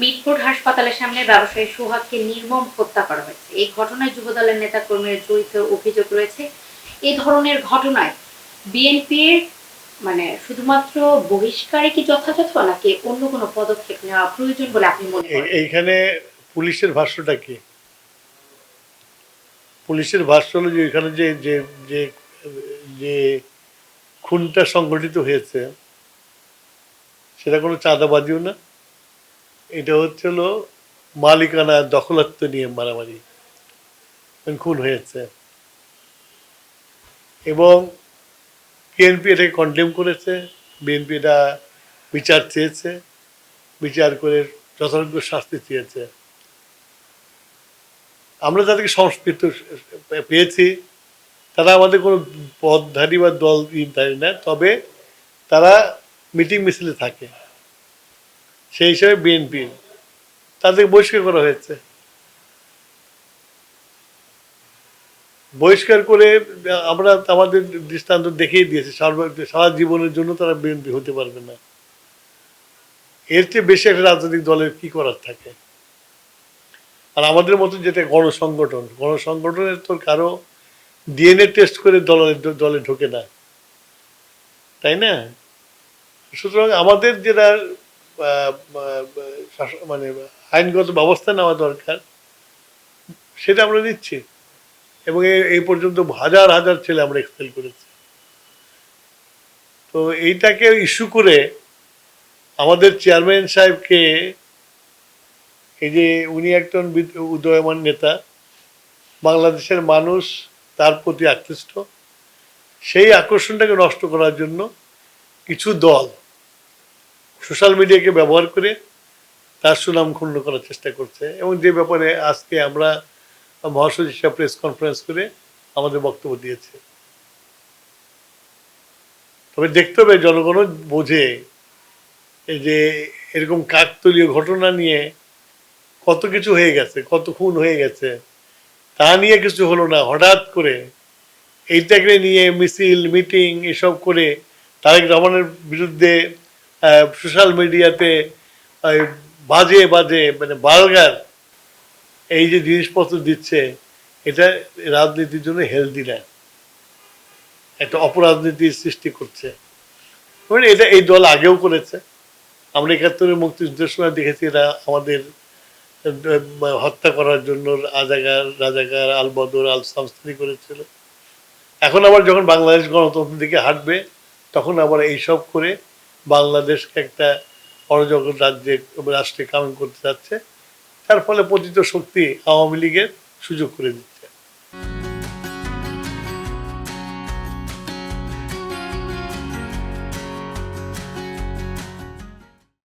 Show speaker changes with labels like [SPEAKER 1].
[SPEAKER 1] Mitford হাসপাতালের সামনে ব্যবসায়ী সোহাগকে নির্মম হত্যা করা হয়েছে। এই ঘটনায় যুবদলের নেতা কর্মীরা জড়িত অভিযোগ রয়েছে। এই ধরনের ঘটনায় বিএনপির মানে শুধুমাত্র বহিষ্কারে কি যথাযথ, নাকি অন্য কোনো পদক্ষেপ নেওয়া প্রয়োজন বলে আপনি মনে করেন?
[SPEAKER 2] এইখানে পুলিশের ভাষ্যটা কি? পুলিশের ভাষ্য হলো যে এখানে যে যে যে যে খুনটা সংগঠিত হয়েছে, সেটা কোনো চাঁদাবাদিও না। এটা হচ্ছে হলো মালিকানা দখলত্ব নিয়ে মারামারি। খুন হয়েছে। এবং বিএনপি এটাকে কন্ডেম করেছে। বিএনপি এটা বিচার চেয়েছে। বিচার করে যথাযোগ্য শাস্তি চেয়েছে। আমরা যাদেরকে সংস্কৃত পেয়েছি, তারা আমাদের কোনো পদধারী বা দল ধারী না, তবে তারা মিটিং মিছিলে থাকে। সেই হিসাবে বিএনপি তাদের বহিষ্কার করা হয়েছে। বহিষ্কার করে, আমরা আমাদের দৃষ্টান্ত দেখিয়ে দিয়েছি সারা সারা জীবনের জন্য তারা বিএনপি হতে পারবে না। এর চেয়ে বেশি একটা রাজনৈতিক দলের কি করার থাকে? আর আমাদের মতো যেটা গণসংগঠন, গণসংগঠনের তো কারও ডিএনএ টেস্ট করে দলে দলে ঢোকে না। তাই না? সুতরাং আমাদের যেটা মানে আইনগত ব্যবস্থা নেওয়া দরকার, সেটা আমরা নিচ্ছি। এবং এই পর্যন্ত হাজার হাজার ছেলে আমরা এক্সপেল করেছি। তো এইটাকে ইস্যু করে আমাদের চেয়ারম্যান সাহেবকে, এই যে উনি একজন উদয়মান নেতা, বাংলাদেশের মানুষ, তার প্রতি আকৃষ্ট। সেই আকর্ষণটাকে নষ্ট করার জন্য কিছু দল সোশ্যাল মিডিয়াকে ব্যবহার করে তার সুনাম ক্ষুণ্ণ করার চেষ্টা করছে। এবং যে ব্যাপারে আজকে আমরা মহাসচিব প্রেস কনফারেন্স করে আমাদের বক্তব্য দিয়েছে। তবে দেখতে হবে জনগণও বোঝে যে এরকম কাকতলীয় ঘটনা নিয়ে কত কিছু হয়ে গেছে, কত খুন হয়ে গেছে, তা নিয়ে কিছু হলো না। হঠাৎ করে এইটাকে নিয়ে মিছিল, মিটিং, এসব করে তারেক রহমানের বিরুদ্ধে সোশ্যাল মিডিয়াতে ওই বাজে বাজে মানে বালগার এই যে জিনিসপত্র দিচ্ছে, এটা রাজনীতির জন্য হেলদি না। একটা অপরাজনীতির সৃষ্টি করছে। মানে এটা এই দল আগেও করেছে। আমরা একাত্তরের মুক্তিযুদ্ধের সময় দেখেছি এরা আমাদের হত্যা করার জন্য রাজাকার রাজাকার আল বদর আল সামস্তানি করেছিল। এখন আবার যখন বাংলাদেশ গণতন্ত্রের দিকে হাঁটবে, তখন আবার এইসব করে বাংলাদেশকে একটা অরাজক রাজ্যে রাষ্ট্রে কামিং করতে যাচ্ছে। তার ফলে পতিত শক্তি আওয়ামী লীগের সুযোগ করে দিচ্ছে।